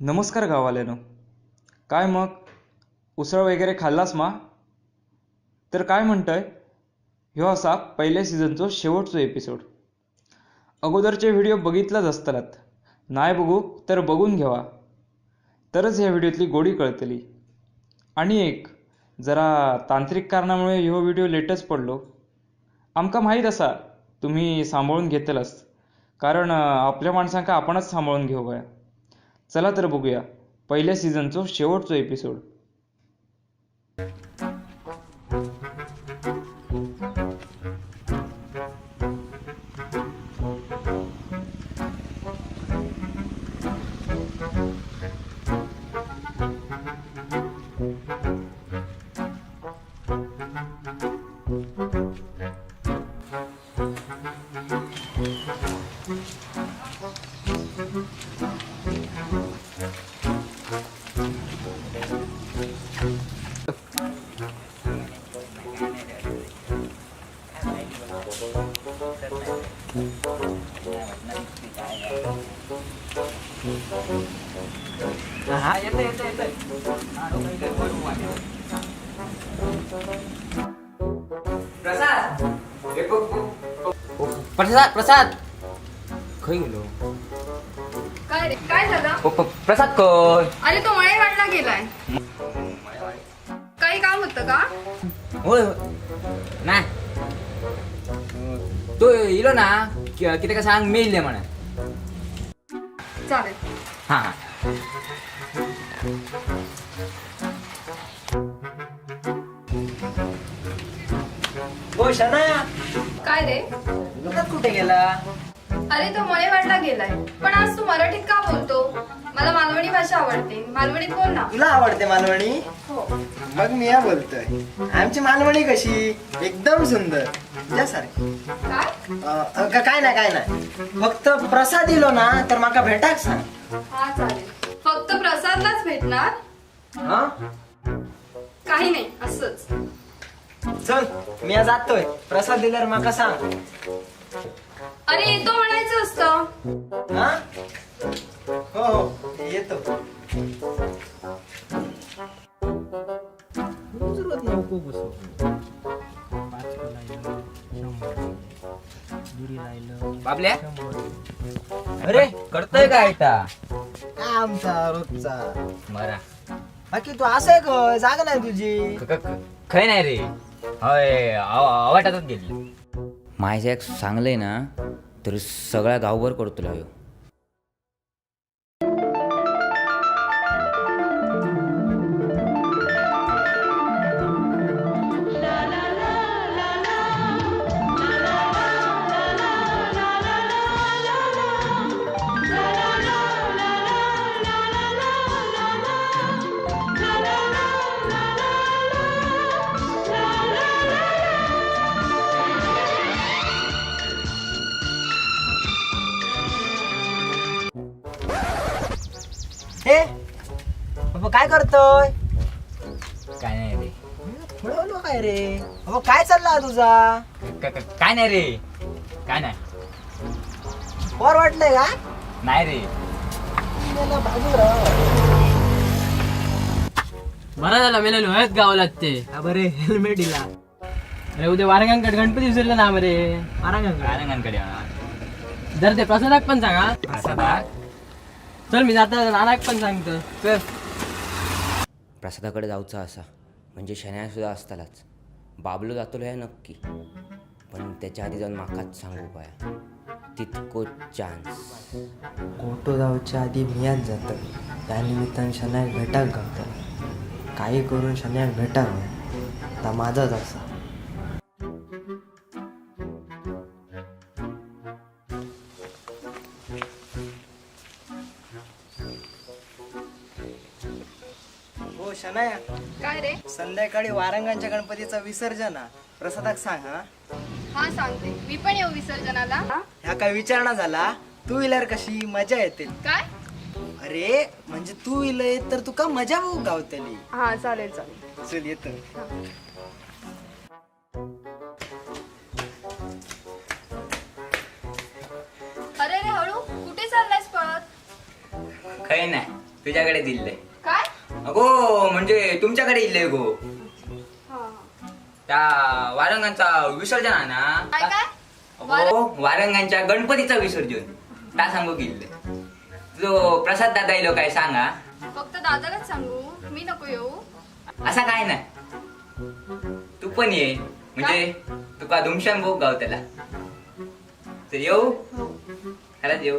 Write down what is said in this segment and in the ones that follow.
नमस्कार गाववाल्यानो काय मग? उसळ वगैरे खाल्लास मा? तर काय म्हणतंय? ह्यो असा पहिल्या सीझनचो शेवटचो एपिसोड. अगोदरचे व्हिडिओ बघितलाच असतलात. नाही बघू तर बघून घ्यावा. तरच ह्या व्हिडिओतली गोडी कळतली. आणि एक जरा तांत्रिक कारणामुळे ह्यो व्हिडिओ लेटच पडलो. आमका माहीत असा तुम्ही सांभाळून घेतलंच कारण आपल्या माणसांका आपणच सांभाळून घेऊ गया चला तर बघूया पहिल्या सीझनचो शेवटचो एपिसोड. प्रसाद प्रसाद. खय गेलो. काय रे काय झालं? प- प- प्रसाद कोण अरे तो मळेवाडला गेलाय. काही काम होतं का? होय ना तो इलो ना कि- किती का सांग मी इल्ले म्हणा. चालेल. हा हा. काय रे? कुठे गेला? अरे तो मळेवाडला गेलाय. पण आज तू मराठीत का बोलतो? मला मालवणी भाषा आवडते. मालवणीत बोल ना? तुला आवडते मालवणी? हो. मग मी या बोलतोय. आमची मालवणी कशी? एकदम सुंदर. तुझ्यासारखी. काय? अं, काय नाही काय नाही. फक्त प्रसाद दिलो ना तर माका भेटाक सांग. हा चालेल. फक्त प्रसादलाच भेटणार? हा? काही नाही असंच. चल मी आज जातोय प्रसाद दिल्यावर माका सांग. अरे येतो म्हणायचं असतं. हा? हो हो येतो. बाबल्या? अरे करतोय काय आमचा रोजचा. मरा. बाकी तू असं आहे जागा नाही तुझी. खय नाही रे. होय आवाटातच गेली. माझ्या एक सांगलंय ना तरी सगळ्या गावभर करतो ह्यो. हे? बाबा काय करतोय? काय नाही रे. मिळवलो काय रे? बाबा काय चालला तुझा? क- क- काय नाही रे. काय नाही. वर वाटलंय का? नाही रे. मला बाजूला. बरं झालं मेलेलो आहेत गावाला ते हा बरे हेल्मेट दिला अरे उद्या वारंगांकडे गणपती विसरले ना रे. कारंगांकडे जर ते प्रसादाक पण सांगा. प्रसादा चल मी जाता नानाक पण सांगतो. चल. प्रसादाकडे जाऊचा असा. म्हणजे शन्या सुद्धा असतालाच. बाबलो जातलो हे नक्की. पण त्याच्या आधी जाऊन माकाच सांगू पाया. तितको चान्स गोटो जाऊच्या आधी मियाच जातं. त्या निमित्तानं शनाक भेटाक गावतात. काही करून शनाक भेटावं. ता माझाच असा. शनाया काय रे? संध्याकाळी वारंगांच्या गणपतीचं विसर्जन. हा. प्रसादाक सांग हा. हा सांगते. मी पण येऊ विसर्जनाला? ह्या काय विचारणा झाला? टू व्हीलर कशी? मजा येते. काय? अरे म्हणजे टू व्हीलर तर तुका मजा बघू गावतली हा चालेल चालेल. चल येतो. अरे रे हळू. कुठे चाललायस पळत काही नाही. तुझ्याकडे दिले काय अगो म्हणजे तुमच्याकडे इल्ले गो. हा. त्या वारंगांचा विसर्जन आहे ना? काय काय? अगो वारंगांच्या गणपतीचा विसर्जन. त्या सांगू गेले जो प्रसाद दादा इलो काय सांगा? फक्त दादालाच सांगू मी नको येऊ. असा काय नाही. तू पण ये. म्हणजे तुका धुमशान भोग गाव त्याला तर येऊ? खरंच येऊ?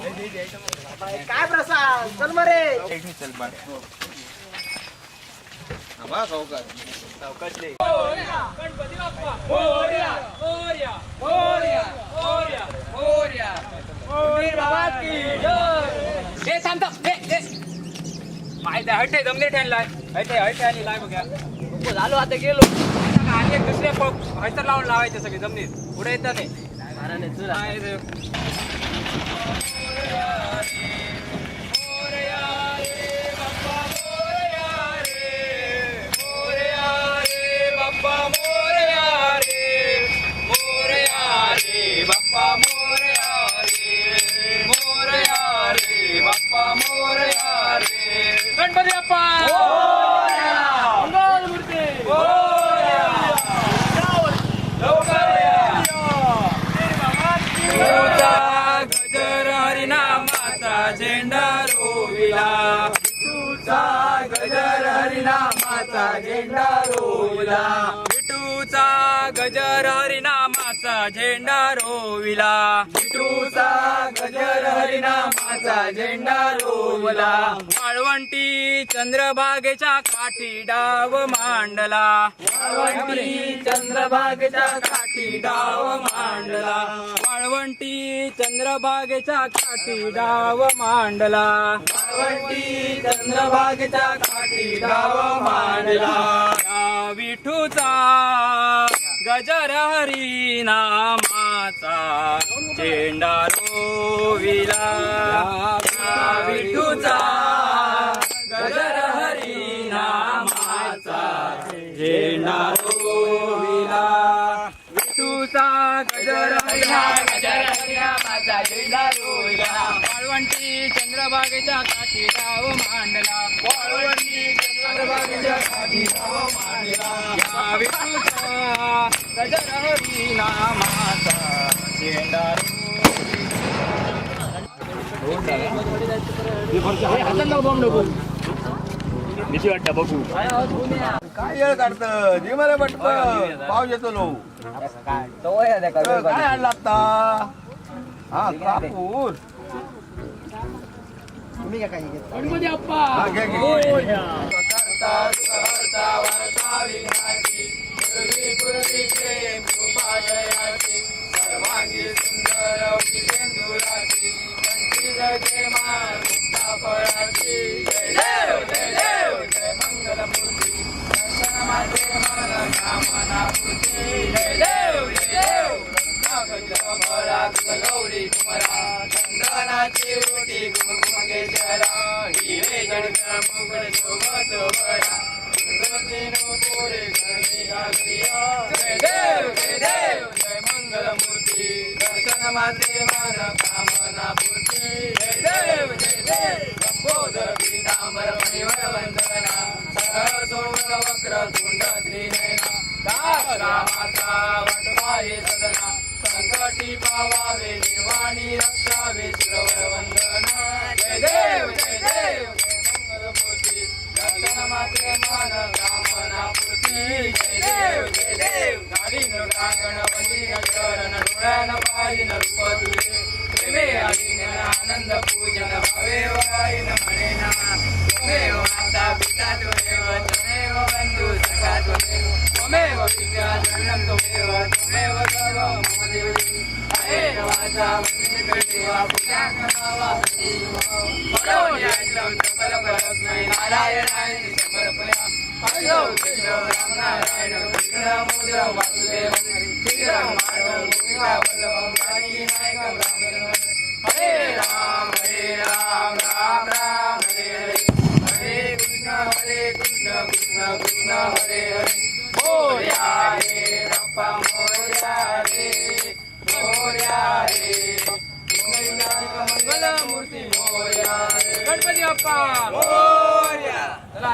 काय प्रसाद? चल मरे चल माहिती आहे हटे दमने ठेणलाय हटे हटे आणि लाय बघा झालो आता गेलो आणि एक दुसरे हयतर लावून लावायचे सगळे जमनीत पुढे येतात नाही रोविला विठूचा गजर हरिनामाचा झेंडा रोविला। विठूचा गजर हरिनामा हरिनामाचा झेंडा रोविला. विटूचा गजर हरिनामाचा झेंडा रोविला. वाळवंटी चंद्रभागेच्या काठी डाव मांडला. वाळवंटी चंद्रभागेच्या काठी डाव मांडला. वाळवंटी चंद्रभागेच्या काठी डाव मांडला. वाळवंटी चंद्रभागेच्या काठी डाव मांडला. विठूचा गजर हरी नामाचा झेंडा रोविला. विठूचा गजर हरी नामाचा झेंडा रोविला. विठूचा गजर हरिना गजर हरिना माझा झेंडा रोविला. वाळवंटी चंद्रभागेच्या काठी डाव मांडला काय येळ काढत जी मला पाऊस येतो लो काय आणला आता हा कापूर तुम्ही काय काही घेत हा, Hare Rama, Hare Hare, Hare Hare. Ganpati Bappa. चला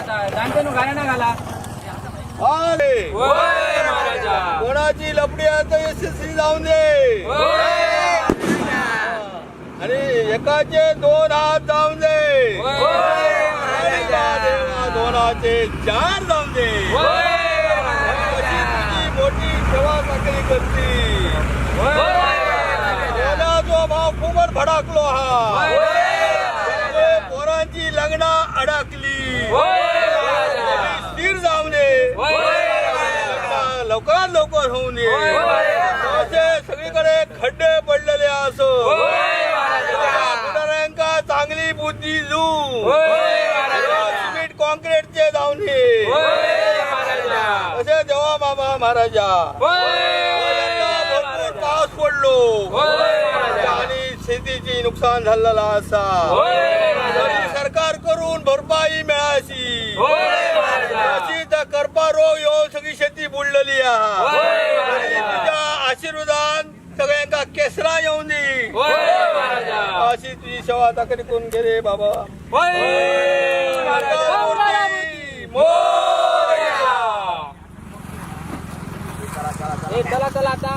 कोणाची लपडी आता यशस्वी जाऊन दे. आणि एकाचे दोन हात जाऊन दे. दोनाचे चार जाऊन दे. मोठी सेवा साखळी करते भडाकलो हा पोरांची लग्न अडकली. स्थिर जाऊ लग्न लवकरात लवकर होऊ असे सगळीकडे खड्डे पडलेले असो. पुढाऱ्यांका चांगली बुद्धी जू सिमेंट कॉन्क्रीटचे जाऊन दे असे देवा मामा महाराजा. नुकसान झालेला असा. तरी सरकार करून भरपाई तर करपा रोग येऊन सगळी शेती बुडलेली तुझ्या आशीर्वादान सगळ्यांका केसरा येऊन दे. अशी तुझी सेवा आता कधी कोण गेले बाबा. चला चला आता.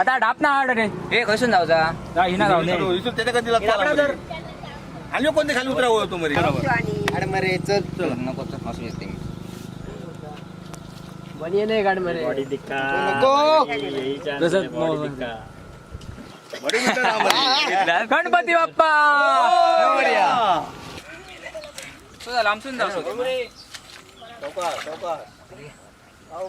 आता डाप ना रे. ए हे खसून जाऊचा हिना जाऊ इथून त्याच्या कधी लागतो खाली कोणते खाली उतरावं होतो मरे अरे मरे चल. चल. नको असू येते मी. बनिये नाही गाड मरे. बॉडी दिक्का. नको जसं बॉडी दिक्का. गणपती बाप्पा. जाऊ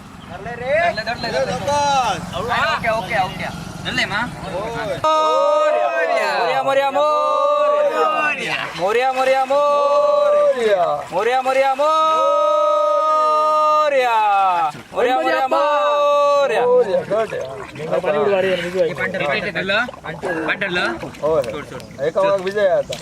धरलं, धरलं, धरलं. ओके ओके ओके धरलंय मा. होय. मोर्या मोर्या. मोर्या मोर्या मोर्या. मोर्या मोर्या मोर्या. मोर्या मोर्या मोर्या मोर्या. धरलं धरलं. एका विजय आता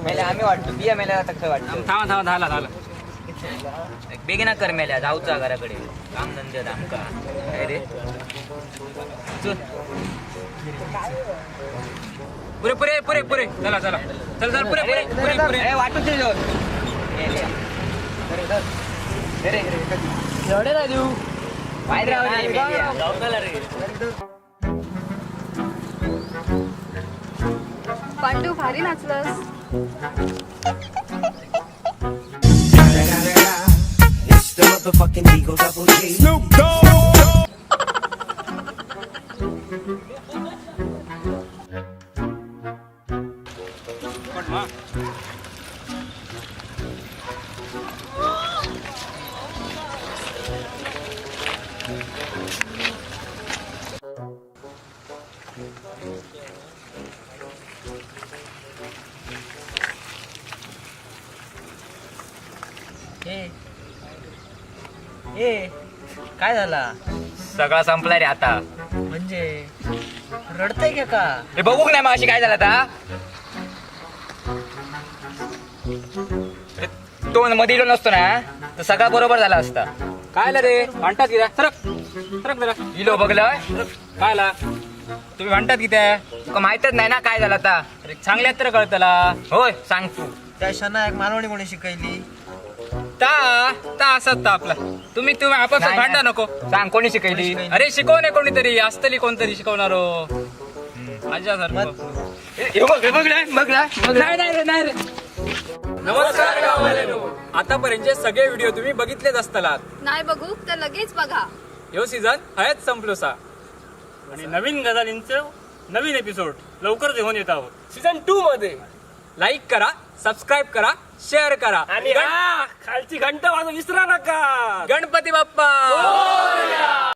मेल्या आम्ही वाटतो बिया मेल्या तसं वाटतं थांबा थांबा झाला झाला बेगिना कर मेल्या जाऊचा घराकडे काम धंदे आमका काय रे चल पुरे पुरे पुरे पुरे. चला चला. चल चल पुरे पुरे पुरे पुरे. वाटून एवढे ना देऊ. पांडू भारी नाचलस. काय झाला? सगळा संपला रे आता. म्हणजे? रडतय का का? हे बघू नाही मग अशी काय झालं आता? अरे, तो मध्ये इलो नसतो ना तर सगळा बरोबर झाला असता. काय रे? म्हणतात की सरक सरक जरा. इलो बघलं काय ला तुम्ही म्हणतात की त्या? तुका माहितच नाही ना काय झालं आता. अरे चांगल्यात तर कळतला. होय सांग तू. त्या शना एक मालवणी कोणी शिकवली. ता ता असत ता आपला. तुम्ही तुम्ही आपण नाही, भांडा नाही. नको. सांग कोणी शिकवली? अरे शिकवणे कोणीतरी. असतली कोणतरी शिकवणारो माझ्या सर हे बघ. बघ रे, बघ रे, बघ रे. नाही नाही रे नाही रे. नमस्कार गाववाल्यानो आतापर्यंतचे सगळे व्हिडिओ तुम्ही बघितलेच असतालात. नाही बघू तर लगेच बघा. ह्यो सीझन हयच संपलो सा आणि नवीन गजालींचं नवीन एपिसोड लवकरच घेऊन येत आहोत. सीझन टू मध्ये. लाईक करा सबस्क्राईब करा शेअर करा. आणि खालची घंटा वाजून विसरा नका. गणपती बाप्पा.